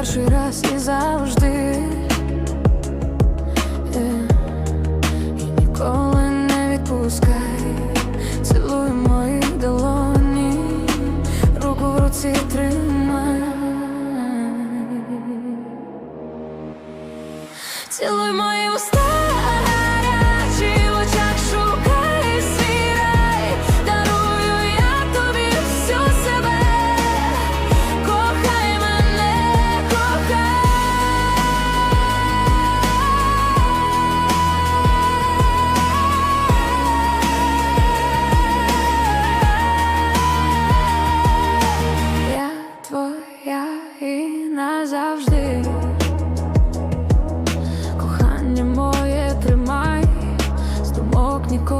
перший раз і завжди. Е, і ніколи не відпускай, цілуй мої долоні, руку в руці тримай. Цілуй мої уста. Я і назавжди. Кохання моє тримай, з думок ніколи.